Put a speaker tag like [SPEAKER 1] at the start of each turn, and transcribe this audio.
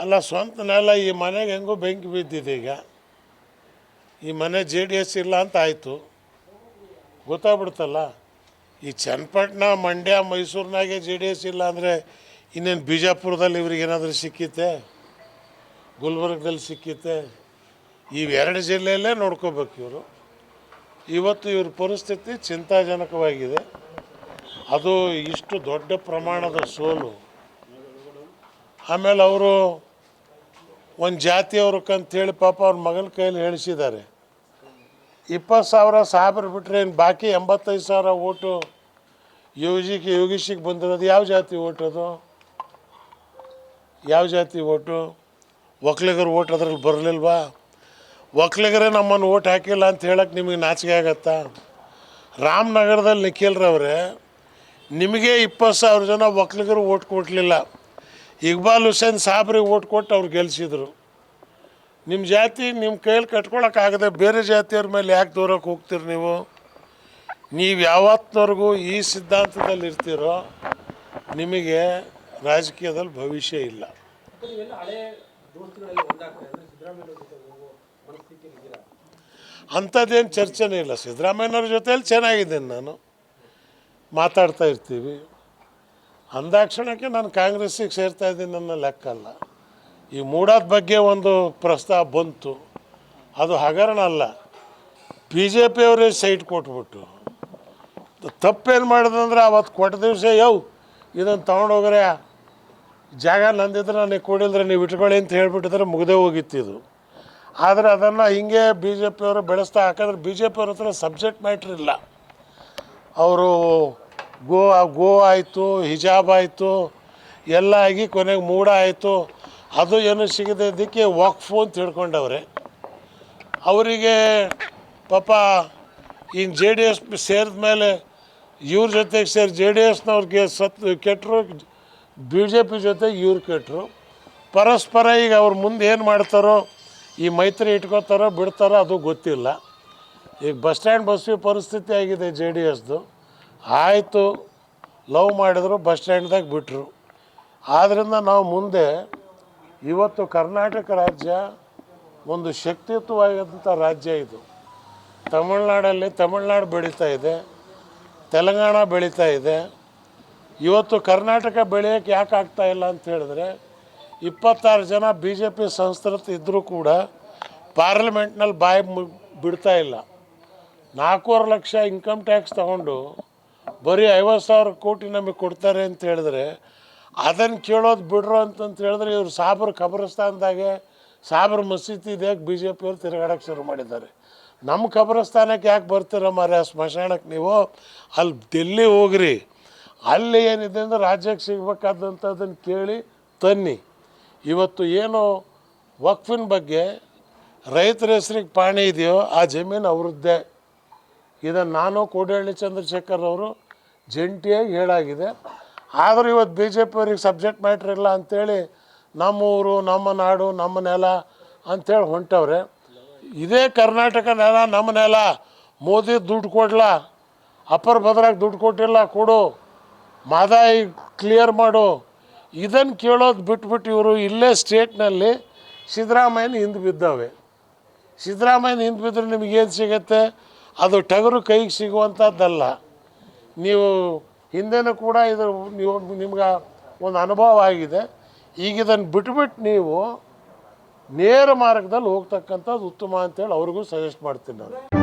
[SPEAKER 1] ಅಲ್ಲ, ಸ್ವಂತ ನೆಲ ಈ ಮನೆಗೆ ಹೆಂಗೋ ಬೆಂಕಿ ಬಿದ್ದಿದೆ ಈಗ. ಈ ಮನೆ ಜೆ ಡಿ ಎಸ್ ಇಲ್ಲ ಅಂತ ಆಯಿತು. ಗೊತ್ತಾಗ್ಬಿಡ್ತಲ್ಲ ಈ ಚನ್ನಪಟ್ಟಣ, ಮಂಡ್ಯ, ಮೈಸೂರಿನಾಗೆ ಜೆ ಡಿ ಎಸ್ ಇಲ್ಲ ಅಂದರೆ ಇನ್ನೇನು ಬಿಜಾಪುರದಲ್ಲಿ ಇವ್ರಿಗೆ ಏನಾದರೂ ಸಿಕ್ಕಿತ್ತೆ? ಗುಲ್ಬರ್ಗದಲ್ಲಿ ಸಿಕ್ಕಿತ್ತೆ? ಇವೆರಡು ಜಿಲ್ಲೆಯಲ್ಲೇ ನೋಡ್ಕೋಬೇಕು ಇವರು. ಇವತ್ತು ಇವ್ರ ಪರಿಸ್ಥಿತಿ ಚಿಂತಾಜನಕವಾಗಿದೆ. ಅದು ಇಷ್ಟು ದೊಡ್ಡ ಪ್ರಮಾಣದ ಸೋಲು. ಆಮೇಲೆ ಅವರು ಒಂದು ಹೇಳಿ ಪಾಪ ಅವ್ರ ಮಗನ ಕೈಯಲ್ಲಿ ಹೇಳಿಸಿದ್ದಾರೆ ಇಪ್ಪತ್ತು ಸಾವಿರ ಸಾಬ್ರು ಬಿಟ್ಟರೆ ಏನು ಬಾಕಿ ಎಂಬತ್ತೈದು ಸಾವಿರ ಓಟು ಯೋಗಿಗೆ ಯೋಗೀಶಿಗೆ ಬಂದಿರೋದು ಯಾವ ಜಾತಿ ಓಟ್ ಯಾವ ಜಾತಿ ಓಟು? ಒಕ್ಲಿಗರು ಓಟ್ ಅದ್ರಲ್ಲಿ ಬರಲಿಲ್ವಾ? ಒಕ್ಲಿಗರೇ ನಮ್ಮನ್ನು ಓಟ್ ಹಾಕಿಲ್ಲ ಅಂತ ಹೇಳಕ್ಕೆ ನಿಮಗೆ ನಾಚಿಕೆ ಆಗತ್ತಾ? ರಾಮನಗರದಲ್ಲಿ ನಿಖಿಲ್ರವ್ರೆ, ನಿಮಗೆ ಇಪ್ಪತ್ತು ಸಾವಿರ ಜನ ಒಕ್ಲಿಗರು ಓಟ್ ಕೊಡಲಿಲ್ಲ ಇಕ್ಬಾಲ್ ಹುಸೇನ್ ಸಾಬ್ರಿಗೆ ಓಟ್ ಕೊಟ್ಟು ಅವ್ರು ಗೆಲ್ಲಿಸಿದ್ರು ನಿಮ್ಮ ಜಾತಿ ನಿಮ್ಮ ಕೈಯಲ್ಲಿ ಕಟ್ಕೊಳಕ್ಕಾಗದೆ ಬೇರೆ ಜಾತಿಯವ್ರ ಮೇಲೆ ಯಾಕೆ ದೂರಕ್ಕೆ ಹೋಗ್ತೀರಿ ನೀವು? ನೀವು ಯಾವತ್ತಿನವರೆಗೂ ಈ ಸಿದ್ಧಾಂತದಲ್ಲಿ ಇರ್ತೀರೋ, ನಿಮಗೆ ರಾಜಕೀಯದಲ್ಲಿ ಭವಿಷ್ಯ ಇಲ್ಲ. ಅಂಥದ್ದೇನು ಚರ್ಚೆನೇ ಇಲ್ಲ. ಸಿದ್ದರಾಮಯ್ಯನವ್ರ ಜೊತೆಯಲ್ಲಿ ಚೆನ್ನಾಗಿದ್ದೀನಿ ನಾನು. ಮಾತಾಡ್ತಾ ಇರ್ತೀವಿ. ಅಂದಾಕ್ಷಣಕ್ಕೆ ನಾನು ಕಾಂಗ್ರೆಸ್ಸಿಗೆ ಸೇರ್ತಾ ಇದ್ದೀನಿ ನನ್ನ ಲೆಕ್ಕ ಅಲ್ಲ ಈ ಮೂಡಾದ ಬಗ್ಗೆ ಒಂದು ಪ್ರಸ್ತಾವ ಬಂತು. ಅದು ಹಗರಣ ಅಲ್ಲ. ಬಿ ಜೆ ಪಿಯವರೇ ಸೈಟ್ ಕೊಟ್ಬಿಟ್ಟು ತಪ್ಪೇನು ಮಾಡಿದಂದ್ರೆ ಅವತ್ತು ಕೊಟ್ಟ ದಿವಸ ಯವ್ ಇದನ್ನು ತೊಗೊಂಡೋಗ್ರೆ ಜಾಗ ನಂದಿದ್ರೆ ನನಗೆ ಕೊಡಿಲ್ದ್ರೆ ನೀವು ಇಟ್ಕೊಳ್ಳಿ ಅಂತ ಹೇಳಿಬಿಟ್ಟಿದ್ರೆ ಮುಗ್ದೇ ಇದು. ಆದರೆ ಅದನ್ನು ಹಿಂಗೆ ಬಿ ಜೆ ಪಿಯವರು ಬೆಳೆಸ್ತಾ ಹಾಕಿದ್ರೆ ಬಿ ಜೆ ಪಿಯವ್ರ ಹತ್ರ ಸಬ್ಜೆಕ್ಟ್ ಮ್ಯಾಟ್ರ್ ಇಲ್ಲ. ಅವರು ಗೋ ಗೋ ಆಯಿತು, ಹಿಜಾಬ್ ಆಯಿತು, ಎಲ್ಲ ಆಗಿ ಕೊನೆಗೆ ಮೂಡ ಆಯಿತು. ಅದು ಏನು ಸಿಗದೆ ಇದಕ್ಕೆ ವಕ್ಫು ಅಂತ ತಿಳ್ಕೊಂಡವ್ರೆ. ಅವರಿಗೆ ಪಾಪ ಇನ್ನು ಜೆ ಡಿ ಎಸ್ ಸೇರಿದ ಮೇಲೆ ಇವ್ರ ಜೊತೆಗೆ ಸೇರಿ ಜೆ ಡಿ ಎಸ್ನವ್ರಿಗೆ ಸತ್ ಕೆಟ್ಟರು ಬಿ ಜೆ ಪಿ ಜೊತೆಗೆ ಇವ್ರು ಕೆಟ್ಟರು ಪರಸ್ಪರ ಈಗ ಅವ್ರ ಮುಂದೆ ಏನು ಮಾಡ್ತಾರೋ, ಈ ಮೈತ್ರಿ ಇಟ್ಕೋತಾರೋ, ಬಿಡ್ತಾರೋ ಅದು ಗೊತ್ತಿಲ್ಲ. ಈಗ ಬಸ್ ಸ್ಟ್ಯಾಂಡ್ ಬಸ್ವಿ ಪರಿಸ್ಥಿತಿ ಆಗಿದೆ ಜೆ ಡಿ ಎಸ್ದು. ಆಯಿತು, ಲವ್ ಮಾಡಿದ್ರು ಬಸ್ ಸ್ಟ್ಯಾಂಡ್ದಾಗ ಬಿಟ್ಟರು ಆದ್ದರಿಂದ ನಾವು ಮುಂದೆ ಇವತ್ತು ಕರ್ನಾಟಕ ರಾಜ್ಯ ಒಂದು ಶಕ್ತಿಯುತವಾದಂಥ ರಾಜ್ಯ ಇದು. ತಮಿಳ್ನಾಡಲ್ಲಿ ತಮಿಳ್ನಾಡು ಬೆಳೀತಾ ಇದೆ, ತೆಲಂಗಾಣ ಬೆಳೀತಾ ಇದೆ. ಇವತ್ತು ಕರ್ನಾಟಕ ಬೆಳೆಯೋಕ್ಕೆ ಯಾಕೆ ಆಗ್ತಾ ಇಲ್ಲ ಅಂತ ಹೇಳಿದ್ರೆ, ಇಪ್ಪತ್ತಾರು ಜನ ಬಿ ಜೆ ಪಿ ಸಂಸ್ಕೃತ ಇದ್ದರೂ ಕೂಡ ಪಾರ್ಲಿಮೆಂಟ್ನಲ್ಲಿ ಬಾಯಿ ಬಿಡ್ತಾ ಇಲ್ಲ. ನಾಲ್ಕೂವರೆ ಲಕ್ಷ ಇನ್ಕಮ್ ಟ್ಯಾಕ್ಸ್ ತಗೊಂಡು ಬರೀ ಐವತ್ತು ಸಾವಿರ ಕೋಟಿ ನಮಗೆ ಕೊಡ್ತಾರೆ ಅಂತ ಹೇಳಿದ್ರೆ ಅದನ್ನು ಕೇಳೋದು ಬಿಡ್ರು ಅಂತಂತ ಹೇಳಿದ್ರೆ ಇವರು ಸಾಬ್ರ ಖಬರಸ್ತಾನದಾಗೆ, ಸಾಬ್ರ ಮಸೀದಿ ಇದೆ ಬಿ ಜೆ ಪಿಯವ್ರು ತಿರುಗಾಡೋಕ್ಕೆ ಶುರು ಮಾಡಿದ್ದಾರೆ. ನಮ್ಮ ಖಬರಸ್ಥಾನಕ್ಕೆ ಯಾಕೆ ಬರ್ತೀರ ಮಾರ್ಯ ಸ್ಮಶಾನಕ್ಕೆ ನೀವು? ಅಲ್ಲಿ ಡೆಲ್ಲಿ ಹೋಗ್ರಿ. ಅಲ್ಲಿ ಏನಿದೆ ಅಂದ್ರೆ ರಾಜ್ಯಕ್ಕೆ ಸಿಗಬೇಕಾದಂಥದ್ದನ್ನು ಕೇಳಿ ತನ್ನಿ. ಇವತ್ತು ಏನು ವಕ್ಫಿನ ಬಗ್ಗೆ ರೈತರ ಹೆಸ್ರಿಗೆ ಪಾಣಿ ಇದೆಯೋ ಆ ಜಮೀನು ಅವರದ್ದೇ. ಇದನ್ನು ನಾನು ಕೋಡಿಹಳ್ಳಿ ಚಂದ್ರಶೇಖರ್ ಅವರು ಜಂಟಿಯಾಗಿ ಹೇಳಾಗಿದೆ. ಆದರೂ ಇವತ್ತು ಬಿ ಜೆ ಪಿಯವ್ರಿಗೆ ಸಬ್ಜೆಕ್ಟ್ ಮ್ಯಾಟ್ರ್ ಇಲ್ಲ ಅಂಥೇಳಿ ನಮ್ಮ ಊರು ನಮ್ಮ ನಾಡು, ನಮ್ಮ ನೆಲ ಅಂಥೇಳಿ ಹೊಂಟವ್ರೆ. ಇದೇ ಕರ್ನಾಟಕ ನೆಲ, ನಮ್ಮ ನೆಲ. ಮೋದಿ ದುಡ್ಡು ಕೊಡಲ? ಅಪ್ಪರ್ ಭದ್ರಾಗ ದುಡ್ಡು ಕೊಟ್ಟಿಲ್ಲ, ಕೊಡು. ಮಾದಾಯಿ ಕ್ಲಿಯರ್ ಮಾಡು. ಇದನ್ನು ಕೇಳೋದು ಬಿಟ್ಬಿಟ್ಟು ಇವರು ಇಲ್ಲೇ ಸ್ಟೇಟ್ನಲ್ಲಿ ಸಿದ್ದರಾಮಯ್ಯನ ಹಿಂದೆ ಬಿದ್ದಾವೆ ಸಿದ್ದರಾಮಯ್ಯನ ಹಿಂದೆ ಬಿದ್ದರೆ ನಿಮಗೇನು ಸಿಗತ್ತೆ? ಅದು ಟಗರು ಕೈಗೆ ಸಿಗುವಂಥದ್ದಲ್ಲ ನೀವು ಹಿಂದೆನೂ ಕೂಡ ಇದು ನೀವು ನಿಮ್ಗೆ ಒಂದು ಅನುಭವ ಆಗಿದೆ ಈಗ ಇದನ್ನು ಬಿಟ್ಬಿಟ್ಟು ನೀವು ನೇರ ಮಾರ್ಗದಲ್ಲಿ ಹೋಗ್ತಕ್ಕಂಥದ್ದು ಉತ್ತಮ ಅಂತೇಳಿ ಅವ್ರಿಗೂ ಸಜೆಸ್ಟ್ ಮಾಡ್ತೀನಿ ನಾನು.